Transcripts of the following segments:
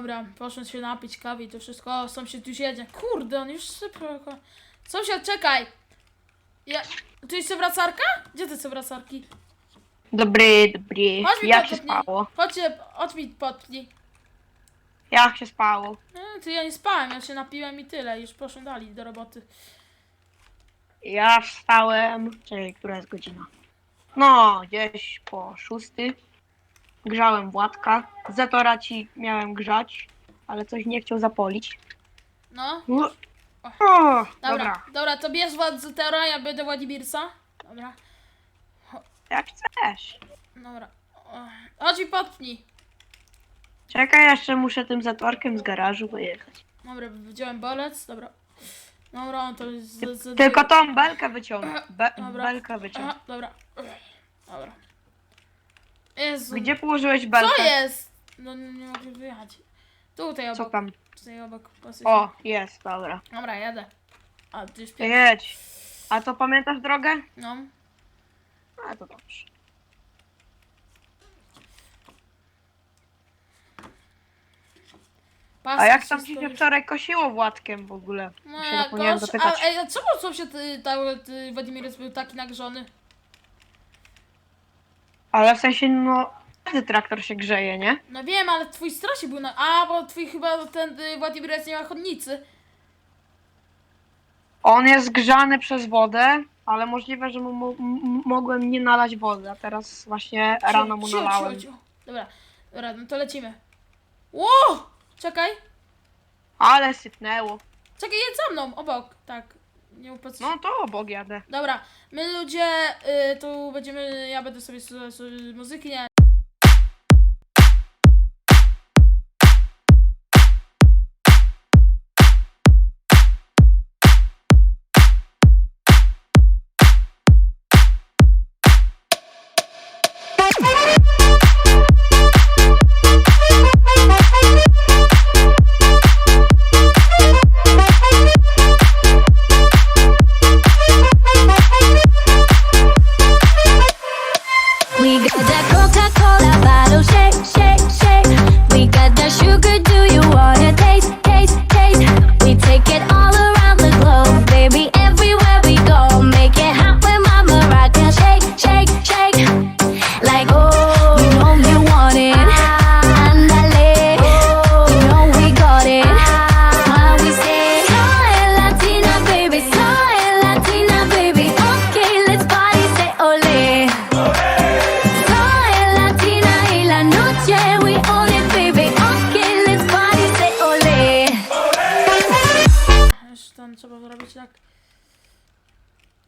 Dobra, poszedł się napić kawy i to wszystko. O, sąsiad już jedzie. Kurde, on już szybko. Sąsiad, czekaj! Ja... Tu jest wracarka? Gdzie te wracarki? Dobry, dobry. Chodź mi Jak się podpnij. spało? Chodźcie, chodź mi podpnij. Jak się spało? Nie, to ja nie spałem, ja się napiłem i tyle. Już proszę dali do roboty. Ja wstałem. Czyli która jest godzina? No, gdzieś po szósty. Grzałem Władka. Zetora ci miałem grzać, ale coś nie chciał zapolić. No. O, dobra. dobra. Dobra, to bierz Władzetera, ja będę Władimirca. Dobra, Jak chcesz. dobra. Chodź mi podpnij. Czekaj, jeszcze muszę tym zatorkiem z garażu wyjechać. Dobra, wziąłem bolec, dobra. Dobra, on to jest... Z, z, Tylko tą belkę wyciągnę. Be belkę wyciągnę. Aha, dobra. Dobra. Jezu. Gdzie położyłeś belkę? Co jest? No nie, nie mogę wyjechać. Tutaj obok. Co tam? Tutaj obok. O, jest, dobra. Dobra, jadę. A, ty już jedź. A to pamiętasz drogę? No. A to dobrze. Pas A jak tam ci się wczoraj kosiło Władkiem w ogóle? No się jak zapomniałem gość, zapytać. a, ej, a czemu są się ty, ta, ty Władimir był taki nagrzony? Ale w sensie, no, każdy traktor się grzeje, nie? No wiem, ale twój strasznie był na... A, bo twój chyba ten y, Władimir nie ma chodnicy. On jest grzany przez wodę, ale możliwe, że mu m- mogłem nie nalać wody, a teraz właśnie rano mu Ciu, ciu, nalałem. ciu. Dobra, dobra, no to lecimy. Ło! Czekaj, Ale sypnęło. czekaj, jedź za mną, obok, tak. Nie upatrz. No to obok jadę. Dobra, my ludzie, y, tu będziemy, ja będę sobie słuchać muzyki, nie? We got that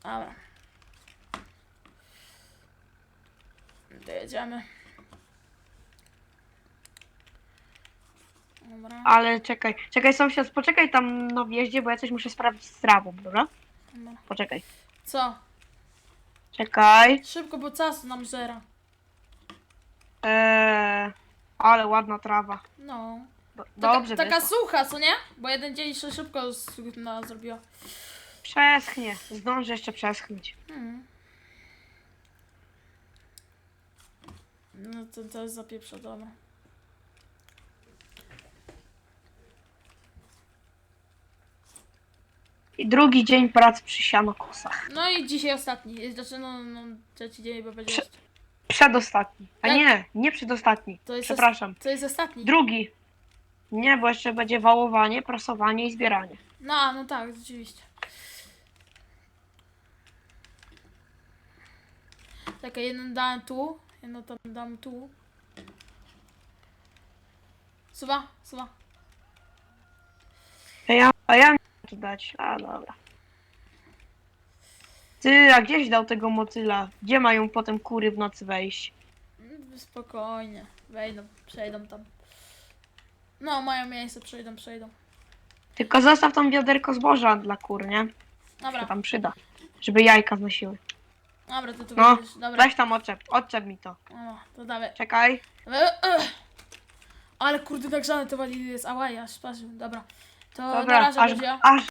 Dobra. Dojedziemy. Dobra, Ale czekaj, czekaj sąsiad, poczekaj tam na wjeździe, bo ja coś muszę sprawdzić z trawą, dobra? dobra. Poczekaj. Co? Czekaj. Szybko, bo czas nam żera. Eee, ale ładna trawa. No. Do- Taka, Dobrze, taka wyszło. sucha, co nie? Bo jeden dzień się szybko s- no, zrobiła. Przeschnie. Zdążę jeszcze przeschnąć. Hmm. No to, to jest zapieprza, dobra. I drugi dzień pracy przy sianokosach. No i dzisiaj ostatni. Znaczy, no, no trzeci dzień, bo będzie. Prze- jeszcze- Przedostatni. A Jak? nie, nie przedostatni. To jest Przepraszam. To jest ostatni. Drugi. Nie, bo jeszcze będzie wałowanie, prasowanie i zbieranie. No, no tak, rzeczywiście. Czekaj, jeden dałem tu, jedno tam dam tu. Suwa, suwa. A ja, a ja tu dać. A dobra. Ty, a gdzieś dał tego motyla? Gdzie mają potem kury w nocy wejść? Mm, Spokojnie, wejdą, przejdą tam. No, mają miejsce, przejdą, przejdą. Tylko zostaw tam wiaderko zboża dla kur, nie? Się Dobra, tam przyda. Żeby jajka znosiły. Dobra, to tu No, będziesz, dobra. Weź tam odczep, odczep mi to. O, to dawaj. Czekaj. E, e. Ale kurde, tak żadne to wali jest. Ała, ja. Dobra. To Dobra, na razie aż, będzie. aż,